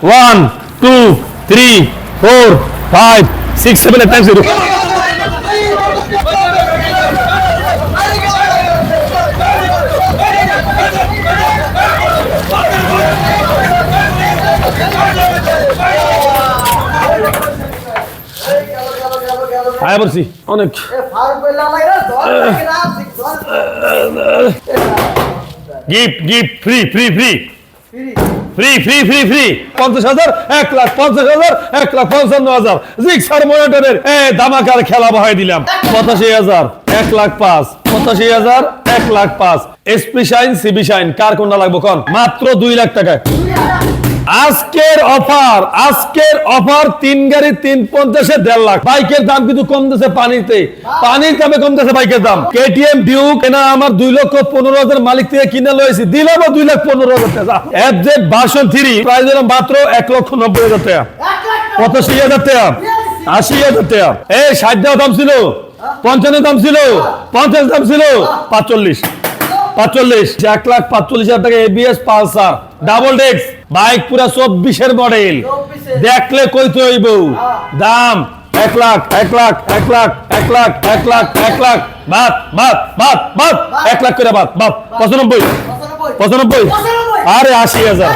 One two three four five six seven eight nine zero আয় বলছি অনেক। Gift gift free free free free free free free পঞ্চাশ হাজার, এক লাখ পঞ্চাশ হাজার, এক লাখ পঞ্চান্ন হাজার। জিক্সার মনিটরের এ দামাকার খেলা বহাই দিলাম। পঁচাশি হাজার, এক লাখ পাঁচ। পঁচাশি হাজার, এক লাখ পাঁচ। এসপি সাইন সিবি সাইন কার কোনটা লাগবো কন? মাত্র দুই লাখ টাকায়। আজকের অফার আজকের অফার, তিন গাড়ি, তিন পঞ্চাশে দেড় লাখ। বাইকের দাম কিন্তু কমতেছে পানিতে। পানির দামে কমতেছে বাইকের দাম। কেটিএম ডিউক এনা আমার দুই লক্ষ পনেরো হাজার মালিক থেকে কিনে লয়েছি দিলাম দুই লাখ পনেরো হাজার টাকা। এফজেড ভার্সন থ্রি প্রাইস দিলাম মাত্র এক লক্ষ নব্বই হাজার টাকা। পঁচাশি হাজার টাকা। আশি হাজার টাকা। এই ষাট দাম ছিল, পঞ্চান্ন দাম ছিল, পঞ্চাশ দাম ছিল, পাঁচচল্লিশ। পাঁচচল্লিশ এক লাখ পাঁচচল্লিশ হাজার টাকা এবিএস পালসার ডাবল ডেক্স বাইক পুরা চব্বিশের মডেল 24 এর। দেখলে কইতে হইব। দাম এক লাখ এক লাখ এক লাখ এক লাখ এক লাখ এক লাখ। বাদ বাদ বাদ বাদ। এক লাখ করে বাদ বাদ। পঁচানব্বই। পঁচানব্বই। আরে আশি হাজার।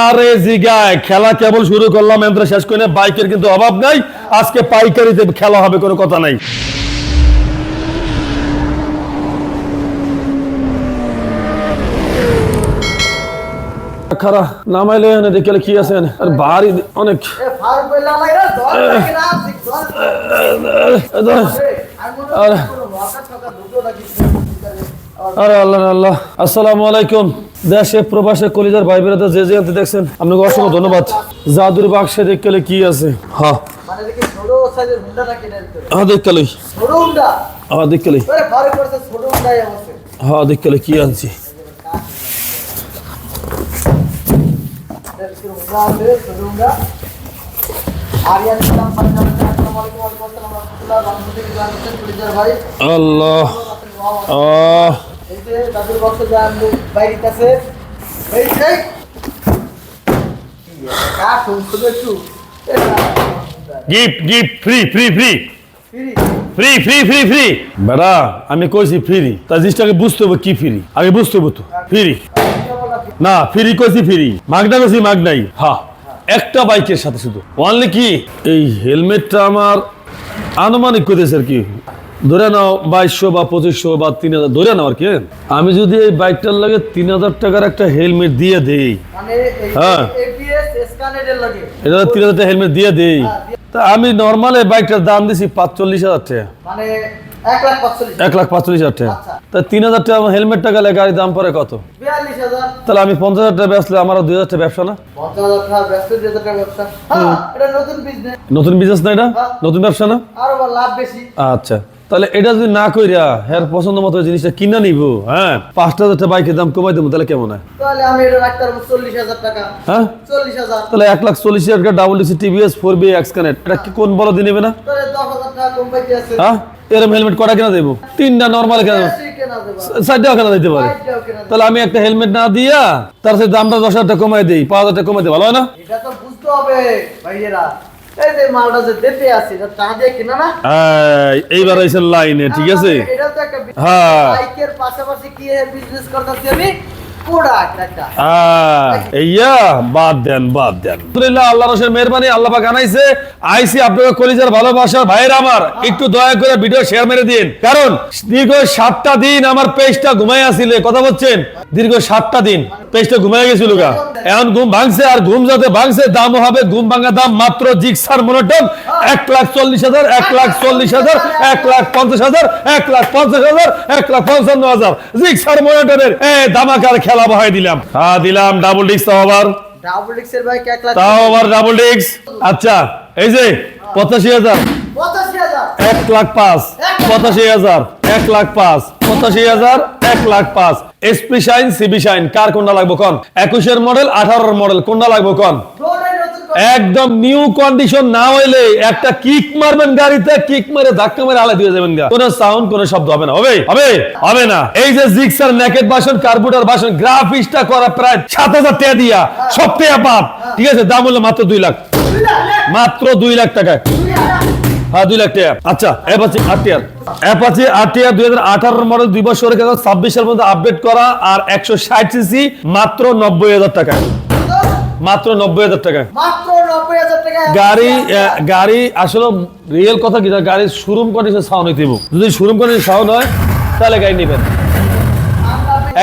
আরে জিগায় খেলা কেবল শুরু করলাম এমন শেষ করে বাইকের কিন্তু অভাব নাই। আজকে পাইকারিতে খেলা হবে কোনো কথা নাই। খারা নামাইলে এনে দেখলে কি আছে আর ভারী অনেক। আরে আল্লাহ আল্লাহ। আসসালামু আলাইকুম। দেশে প্রবাসে কলিজার ভাই বেরাতে যে যে দেখছেন আপনাকে অসংখ্য ধন্যবাদ। জাদুর বাক্সে দেখলে কি আছে? হ্যাঁ হ্যাঁ দেখলে হ্যাঁ দেখলে হ্যাঁ দেখলে কি আনছি? Gift gift free free free free free free free বেড়া, আমি কইছি ফ্রি তা জিনিসটাকে বুঝতে হবে কি ফ্রি আগে বুঝতে হবে তো। ফ্রি না ফ্রি কইছি ফ্রি মাগনা কইছি মাগনাই হ্যাঁ একটা বাইকের সাথে শুধু। অনলি কি? এই হেলমেটটা আমার আনুমানিক কইতেছে আর কি? ধরে নাও বাইশশো বা পঁচিশশো বা তিন হাজার ধরে নাও আর কি আমি যদি এই বাইকটার লাগে তিন হাজার টাকার একটা হেলমেট দিয়ে দেই মানে হ্যাঁ। এটা তিন হাজার টাকা হেলমেট দিয়ে দেই। তা আমি নর্মাল এই বাইকটার দাম দিছি পাঁচচল্লিশ হাজার টাকা। মানে এক লাখ পাঁচচল্লিশ এক হাজার টাকা। আচ্ছা। তা তিন হাজার টাকা হেলমেট টাকা লাগে গাড়ির দাম পরে কত? তাহলে আমি পঞ্চাশ হাজার টাকা বেচলে আমারও দুই হাজার টাকা ব্যবসা না? হ্যাঁ এটা নতুন বিজনেস না এটা? হ্যাঁ। নতুন ব্যবসা না? আচ্ছা। তাহলে এটা যদি না কইরা হ্যাঁ পছন্দ মতো জিনিসটা কিনা নিব হ্যাঁ? পাঁচটা হাজার বাইকের দাম কমাই দেবো তাহলে কেমন হয়? তাহলে আমি এটা রাখতে পারব চল্লিশ হাজার টাকা। হ্যাঁ? চল্লিশ হাজার। তাহলে এক লাখ চল্লিশ হাজার টাকা double disc TVS four B X connect এটা কি কোন বড় দিয়ে নেবে না? তাহলে দশ হাজার টাকা কম পাইতে আছে। হ্যাঁ? এরকম হেলমেট কটা কেনা দেবো? তিনটা নর্মাল কেনা চারটাও কেনা দিতে পারে। তাহলে আমি একটা হেলমেট না দিয়া তার সাথে দামটা দশ হাজার টাকা কমাই দিই পাঁচ হাজার টাকা কমাই দিই ভালো হয় না? এটা তো বুঝতে হবে ভাইয়েরা। এইবার লাইনে ঠিক আছে। হ্যাঁ। ঘুম আর ঘুম যাতে ভাঙছে, দাম হবে, ঘুম ভাঙা দাম মাত্র জিক্সার মনোটন। এক লাখ চল্লিশ হাজার, এক লাখ চল্লিশ হাজার, এক লাখ পঞ্চাশ হাজার, এক লাখ পঞ্চাশ হাজার, এক লাখ পঞ্চান্ন হাজার। জিক্সার মনোটনের দামাকার খেলা। দিলাম। হ্যাঁ দিলাম ডাবল তাও আবার। তাও আবার ডাবল আচ্ছা এই যে পঁচাশি হাজার। এক লাখ পাঁচ। পঁচাশি হাজার। এক লাখ পাঁচ। পঁচাশি হাজার এক লাখ পাঁচ। এসপি সিবি কার কোনটা লাগবো কন? একুশের মডেল আঠারোর মডেল কোনটা লাগবো কন? একদম নিউ কন্ডিশন না হইলে একটা কিক মারবেন গাড়িতে কিক মারে ধাক্কা মেরে আলা দিয়ে যাবেন কোনো সাউন্ড কোনো শব্দ হবে না। হবে? হবে? হবে না। এই যে জিক্সার নেকেট বাসন কার্বুটার বাসন গ্রাফিক্সটা করা প্রায় সাত হাজার টাকা দিয়া। সব টাকা পাপ ঠিক আছে? দাম হলো মাত্র দুই লাখ। মাত্র দুই লাখ টাকা হ্যাঁ দুই লাখ টাকা। আচ্ছা অ্যাপাচি আরটিআর অ্যাপাচি আরটিআর দুই হাজার আঠারো মডেল দুই বছরের ছাব্বিশের মধ্যে আপডেট করা আর একশো ষাট সিসি মাত্র নব্বই হাজার টাকা কত? মাত্র নব্বই হাজার টাকা। গাড়ি গাড়ি আসলে রিয়েল কথা কি গাড়ির শোরুম কন্ডিশন সাউন্ড হইতে যদি শোরুম কন্ডিশন সাউন্ড হয় তাহলে গাড়ি নেবেন।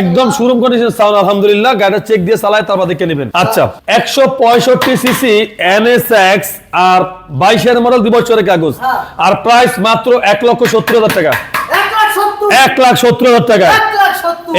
একদম শোরুম কন্ডিশন সাউন্ড আলহামদুলিল্লাহ গাড়িটা চেক দিয়ে চালায় তারপর দেখে নেবেন। আচ্ছা একশো পঁয়ষট্টি সিসি এনএসএক্স আর বাইশের মডেল দুই বছরের কাগজ। হ্যাঁ। আর প্রাইস মাত্র এক লক্ষ সত্তর হাজার টাকা। এক লাখ সত্তর। হাজার টাকা।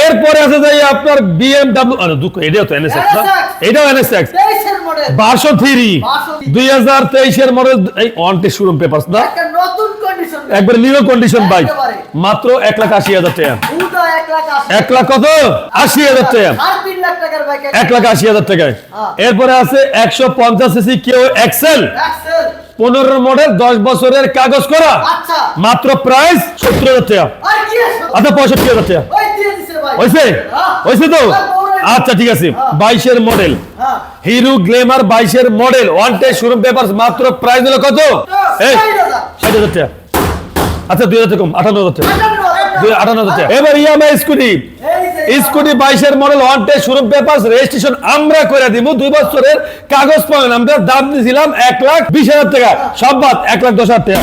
এরপরে আছে যাই আপনার বিএমডাব্লিউ দুঃখ এটাও তো এনএসএক্স না? এটাও এনএসএক্স তেইশের মডেল বারোশো থ্রি 503 দুই হাজার তেইশের মডেল এই অনটে শোরুম পেপার্স না? একটা নতুন কন্ডিশন একবার নিউ কন্ডিশন বাইক মাত্র এক লাখ আশি হাজার টাকা। এক লাখ কত? আশি হাজার টাকা। এক লাখ আশি হাজার টাকায়। হ্যাঁ। এরপরে আছে একশো পঞ্চাশ সিসি কেউ এক্সেল পনেরো মডেল দশ বছরের কাগজ করা। আচ্ছা। মাত্র প্রাইস সত্তর হাজার টাকা। আর আচ্ছা পঁয়ষট্টি হাজার টাকা। হয়েছে হ্যাঁ। হয়েছে তো আচ্ছা ঠিক আছে। হ্যাঁ। বাইশের মডেল। হ্যাঁ। হিরো গ্লেমার বাইশের মডেল। ওয়ান টে শোরুম পেপার মাত্র প্রাইস হলো কত? এই ষাট হাজার। টাকা। আচ্ছা দুই হাজার কম। আটান্ন হাজার টাকা। আটান্ন হাজার। টাকা। এবার ইএমআই স্কুটি। স্কুটি বাইশের মডেল ওয়ান টে শোরুম পেপার রেজিস্ট্রেশন আমরা করে দিব দুই বছরের কাগজ পাবেন আমরা দাম দিয়েছিলাম এক লাখ বিশ হাজার টাকা। সব বাদ এক লাখ দশ হাজার টাকা।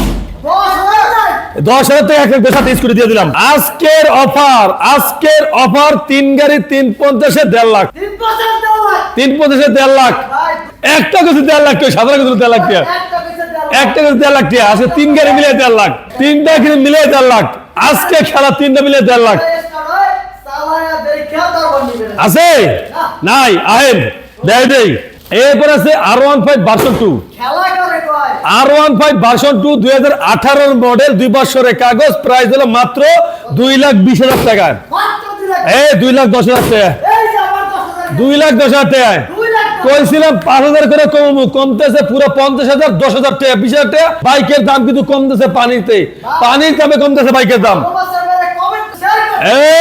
দশ হাজার। টাকা এক দশ স্কুটি দিয়ে দিলাম। আজকের অফার আজকের অফার তিন গাড়ি তিন পঞ্চাশে দেড় লাখ। তিন। পঞ্চাশে দেড় লাখ। একটা কিছু দেড় লাখ সাধারণ কিছু দেড় লাখ একটা। কিছু দেড় লাখ। আজকে তিন গাড়ি মিলে দেড় লাখ। তিনটা কিন্তু মিলে দেড় লাখ। আজকে খেলা তিনটা মিলে দেড় লাখ। আছে? নাই আহেন দেয় দেই। এরপর আছে আর ওয়ান ফাইভ ভার্সন টু খেলা। আর ওয়ান ফাইভ ভার্সন টু দুই হাজার আঠারোর মডেল দুই বছরের কাগজ প্রাইস হলো মাত্র দুই লাখ বিশ হাজার টাকা মাত্র দুই লাখ। দশ হাজার টাকা এই। দুই লাখ দশ হাজার টাকা কইছিলাম পাঁচ হাজার করে কমবো কমতেছে পুরো পঞ্চাশ হাজার দশ হাজার টাকা বিশ হাজার টাকা। বাইকের দাম কিন্তু কমতেছে পানিতে। পানির দামে কমতেছে বাইকের দাম। এই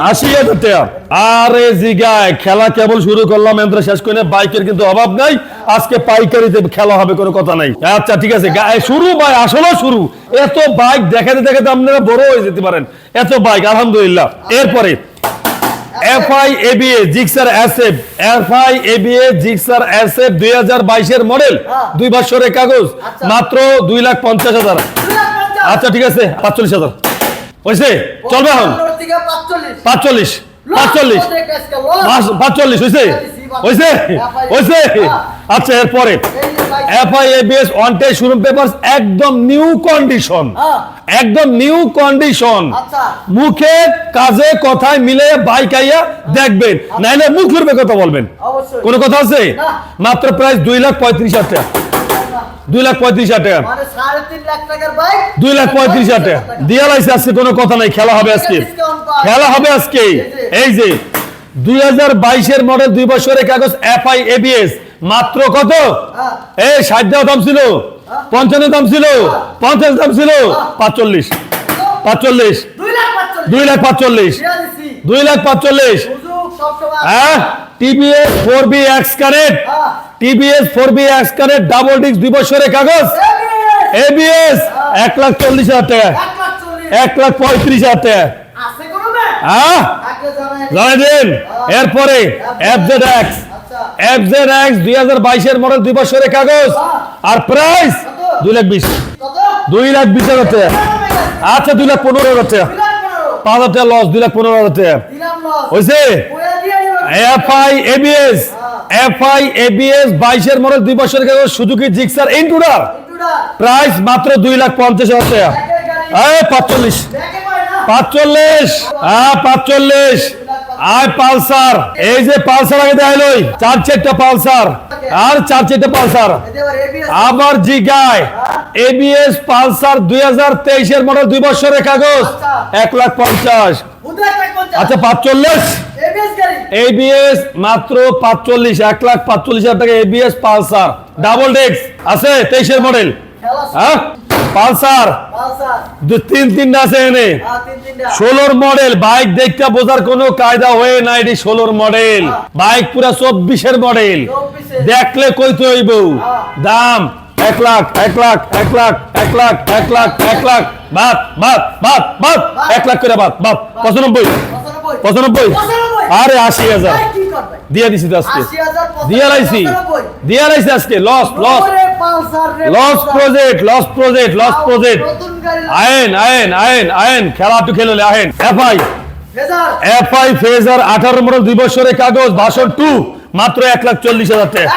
আশি হাজার টাকা আরে জিগায় খেলা কেবল শুরু করলাম শেষ করে বাইকের কিন্তু অভাব নাই। আজকে পাইকারিতে খেলা হবে কোনো কথা নাই। আচ্ছা ঠিক আছে শুরু ভাই আসলে শুরু। এত বাইক দেখাতে দেখাতে আপনারা বড় হয়ে যেতে পারেন। এত বাইক আলহামদুলিল্লাহ। এরপরে FI ABS Gixxer SF. FI ABS Gixxer SF দুই হাজার বাইশের মডেল। হ্যাঁ। দুই বছরের কাগজ। আচ্ছা। মাত্র দুই লাখ পঞ্চাশ হাজার। আচ্ছা ঠিক আছে পাঁচচল্লিশ হাজার। হয়েছে? চলবে এখন? পাঁচচল্লিশ। পাঁচচল্লিশ। পাঁচচল্লিশ হয়েছে? হয়েছে? হয়েছে? আচ্ছা এরপরে। এই যে বাইক। এফআই এবিএস ওয়ান টাই শোরুম পেপার একদম নিউ কন্ডিশন হ্যাঁ। একদম নিউ কন্ডিশন আচ্ছা। মুখে কাজে কথায় মিলে বাইক আইয়া দেখবেন নাইলে মুখ ফুরবে কথা বলবেন। কোনো কথা আছে? মাত্র প্রাইস দুই লাখ পঁয়ত্রিশ হাজার টাকা। দুই লাখ পঁয়ত্রিশ হাজার টাকা। মানে দুই লাখ পঁয়ত্রিশ হাজার টাকা। দিয়া লাইছে আজকে কোনো কথা নাই খেলা হবে আজকে। খেলা হবে আজকে। এই যে। দুই হাজার বাইশের মডেল দুই বছরের কাগজ এফআই এবিএস মাত্র কত? হ্যাঁ। এই ষাট দেওয়া দাম ছিল। পঞ্চান্ন দাম ছিল। পঞ্চাশ দাম ছিল। পাঁচচল্লিশ। পাঁচচল্লিশ। দুই লাখ পাঁচচল্লিশ। দুই লাখ পাঁচচল্লিশ। হ্যাঁ? টিভিএস ফোর বি এক্স হ্যাঁ। TVS four B X connect double disc দুই বছরের কাগজ। এবিএস এক লাখ চল্লিশ হাজার টাকা। এক লাখ পঁয়ত্রিশ হাজার টাকা? হ্যাঁ? জানাই। দিন। এরপরে এফজেড এক্স। আচ্ছা। এফজেড এক্স দুই হাজার বাইশের মডেল দুই বছরের কাগজ। আর প্রাইস দুই লাখ বিশ। দুই লাখ বিশ হাজার টাকা। আচ্ছা দুই লাখ পনেরো হাজার টাকা। পাঁচ হাজার টাকা লস দুই লাখ পনেরো হাজার টাকা। হয়েছে। এফআই এবিএস এফআই এবিএস বাইশের মডেল দুই বছর সুজুকি জিক্সার ইন্টুডার। প্রাইস মাত্র দুই লাখ পঞ্চাশ হাজার টাকা। পাঁচচল্লিশ। পাঁচচল্লিশ। হ্যাঁ পাঁচচল্লিশ। আর পালসার। এই যে পালসার আগে দেখাইলই চার চারটা পালসার। আর চার চারটা পালসার। আবার জি গায় এবিএস পালসার দুই হাজার তেইশের মডেল দুই বছরের কাগজ, এক লাখ পঞ্চাশ। আচ্ছা পাঁচচল্লিশ? এবিএস মাত্র পাঁচচল্লিশ, এক লাখ পাঁচচল্লিশ হাজার টাকা এবিএস পালসার। ডাবল ডেক্স আছে তেইশের মডেল হ্যাঁ? পালসার তিন তিনটা আছে এনে। ষোলোর মডেল বাইক দেখতে বোঝার কোনো কায়দা হয়ে না এটি ষোলোর মডেল। বাইক পুরা চব্বিশের মডেল। 24 এর। দেখলে কইতে হইব দাম এক লাখ এক লাখ এক লাখ এক লাখ এক লাখ এক লাখ। বাদ বাদ বাদ বাদ। এক লাখ করে বাদ বাদ। পঁচানব্বই। পঁচানব্বই। আরে আশি হাজার। দিয়ে দিছি তো আজকে। দিয়ে লাইছি। দিয়ে লাইছি আজকে। Loss loss loss. Project loss project loss project আয়েন আয়েন আয়েন আয়েন খেলা একটু খেলে আহেন এফআই এফআই ফেজার আঠারো মডেল দুই বছরের কাগজ টু মাত্র এক লাখ চল্লিশ হাজার টাকা।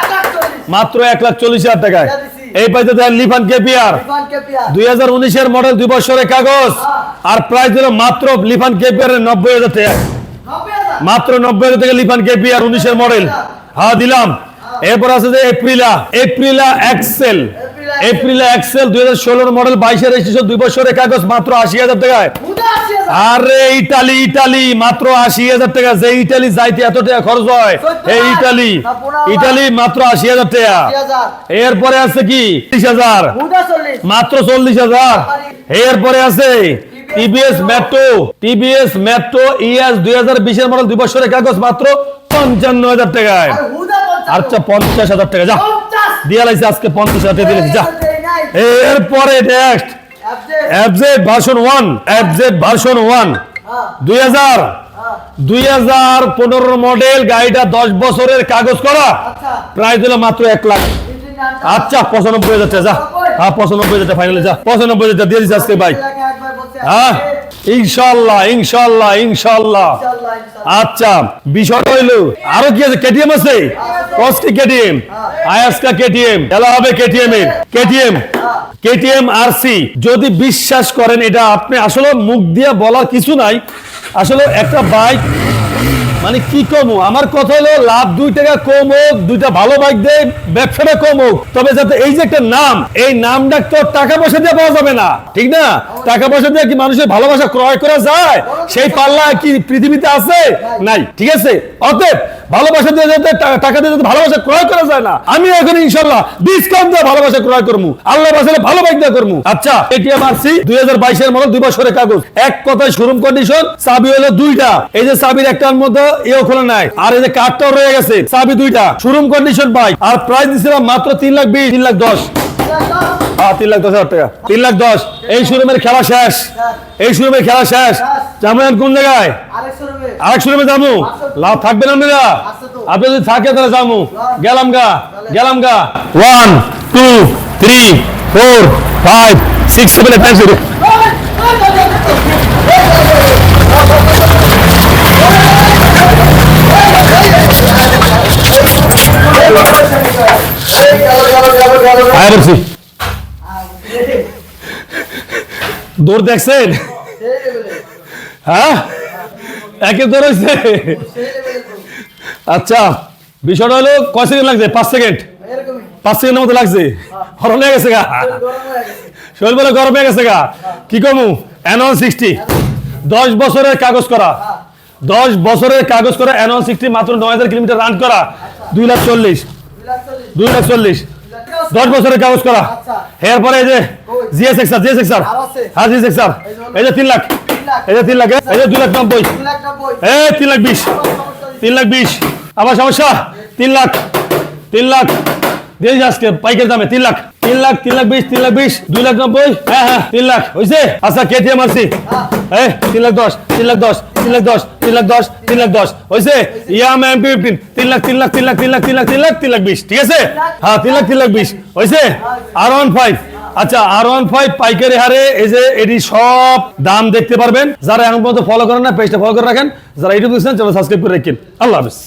মাত্র এক লাখ চল্লিশ হাজার টাকায়। এই পাইতে দেন লিফান কেপিআর। দুই হাজার উনিশের মডেল দুই বছরের কাগজ। আর প্রাইস দিল মাত্র লিফান কেপিআর নব্বই হাজার টাকা। মাত্র নব্বই হাজার টাকা লিফান কেপিআর উনিশের মডেল হ্যাঁ দিলাম। এরপর আছে যে Aprilia Aprilia Excel. Aprilia Excel. দুই হাজার ষোলোর মডেল বাইশের রেজিস্ট্রেশন দুই বছরের কাগজ মাত্র আশি হাজার টাকায় আরে ইটালি ইটালি মাত্র আশি হাজার টাকা। যে ইটালি যাইতে এত টাকা খরচ হয় এই ইটালি। ইটালি মাত্র আশি হাজার টাকা। এরপরে আছে কি? ত্রিশ হাজার। মাত্র চল্লিশ হাজার। এরপরে আছে TVS Metro. TVS Metro ES দুই হাজার বিশের মডেল দুই বছরের কাগজ মাত্র পঞ্চান্ন হাজার টাকায়। আচ্ছা পঞ্চাশ হাজার টাকা যা। দিয়া লাগছে আজকে পঞ্চাশ হাজার টাকা দিয়েছি যা। এরপরে next FZ version one FZ version one দুই হাজার। হ্যাঁ। দুই হাজার পনেরো মডেল গাড়িটা দশ বছরের কাগজ করা। আচ্ছা। প্রাইস দিল মাত্র এক লাখ। আচ্ছা পঁচানব্বই হাজার টাকা যা। হ্যাঁ পঁচানব্বই হাজার ফাইনালে যা। পঁচানব্বই হাজার টাকা দিয়ে দিচ্ছি আজকে ভাই। হ্যাঁ। ইনশাল্লাহ ইনশাল্লাহ ইনশাল্লাহ। আচ্ছা বিষয়টা হইল আরও কি আছে? কেটিএম আছে। কস্টি কেটিএম আয়াসকা কেটিএম খেলা হবে কেটিএম এর। কেটিএম কেটিএম আরসি যদি বিশ্বাস করেন, এটা আপনি আসলে মুখ দিয়ে বলার কিছু নাই। আসলে একটা বাইক মানে কি কম? আমার কথা হলো, লাভ দুই টাকা কম হোক, দুইটা ভালো বাইক দেয় ব্যবসাটা কম হোক। তবে যাতে এই যে একটা নাম, এই নামটা তো টাকা পয়সা দিয়ে পাওয়া যাবে না। ঠিক না? টাকা পয়সা দিয়ে কি মানুষের ভালোবাসা ক্রয় করা যায়? সেই পাল্লা কি পৃথিবীতে আছে? নাই। ঠিক আছে? অতএব ভালোবাসা দিয়ে যাতে টাকা দিয়ে যাতে ভালোবাসা ক্রয় করা যায় না, আমি এখন ইনশাল্লাহ ডিসকাউন্ট দিয়ে ভালোবাসা ক্রয় করব আল্লাহ বাসালে ভালো বাইক দিয়ে করব আচ্ছা এটিএম আরসি দুই হাজার বাইশের মডেল দুই বছরের কাগজ। এক কথায় শোরুম কন্ডিশন চাবি হলো দুইটা। এই যে চাবির একটার মধ্যে এও খোলা নাই, আর এই যে কাঠটাও রয়ে গেছে, চাবি দুইটা। শোরুম কন্ডিশন বাইক আর প্রাইস দিছিলাম মাত্র তিন লাখ বিশ, তিন লাখ দশ। তিন লাখ দশ হাজার টাকা। তিন লাখ দশ। এই শোরুমের খেলা শেষ। এই শোরুমের খেলা শেষ। জামান কোন জায়গায়? আরেক শোরুমে যাব। লাভ থাকবেন আপনারা আছে আপনি যদি থাকে তাহলে যাব। গেলাম গা গেলাম গা। One two three four five six seven eight nine zero IRFC দৌড় দেখছেন? হ্যাঁ? একে দৌড় হয়েছে আচ্ছা বিষয়টা হলো কয় সেকেন্ড লাগছে? পাঁচ সেকেন্ড? পাঁচ সেকেন্ডের মতো লাগছে। হরণ হয়ে গেছে গা। শরীর বলে গরম হয়ে গেছে গা। কি কমু? অ্যানন সিক্সটি দশ বছরের কাগজ করা। দশ বছরের কাগজ করা অ্যানন সিক্সটি মাত্র নয় হাজার কিলোমিটার রান করা। দুই লাখ চল্লিশ। দুই লাখ চল্লিশ। দশ বছরের কাগজ করা। এরপরে এই যে জিএস এক্সার জিএস এক্সার? হ্যাঁ জিএস এক্সার এই যে তিন লাখ। এই যে তিন লাখ এই যে দুই লাখ নব্বই। এই তিন লাখ বিশ। তিন লাখ বিশ। আবার সমস্যা? তিন লাখ। তিন লাখ। দিয়েছি আজকে পাইকের দামে তিন লাখ। তিন লাখ তিন লাখ বিশ তিন লাখ বিশ দুই লাখ নব্বই। হ্যাঁ হ্যাঁ তিন লাখ। হয়েছে আচ্ছা কেটিএম আরসি এই তিন লাখ দশ তিন লাখ দশ তিন লাখ দশ। তিন লাখ দশ, তিন লাখ দশ। হয়েছে ইয়াম ফিফটিন। তিন লাখ তিন লাখ তিন লাখ তিন লাখ তিন লাখ তিন লাখ তিন লাখ বিশ। ঠিক আছে? হ্যাঁ তিন লাখ তিন লাখ বিশ। হয়েছে আর ওয়ান ফাইভ আচ্ছা আর ওয়ান ফাইভ পাইকারি হারে এই যে এটি সব দাম দেখতে পারবেন। যারা এখন পর্যন্ত ফলো করেন না পেজটা ফলো করে রাখেন। যারা ইউটিউব দেখছেন সাবস্ক্রাইব করে রাখেন। আল্লাহ হাফিজ।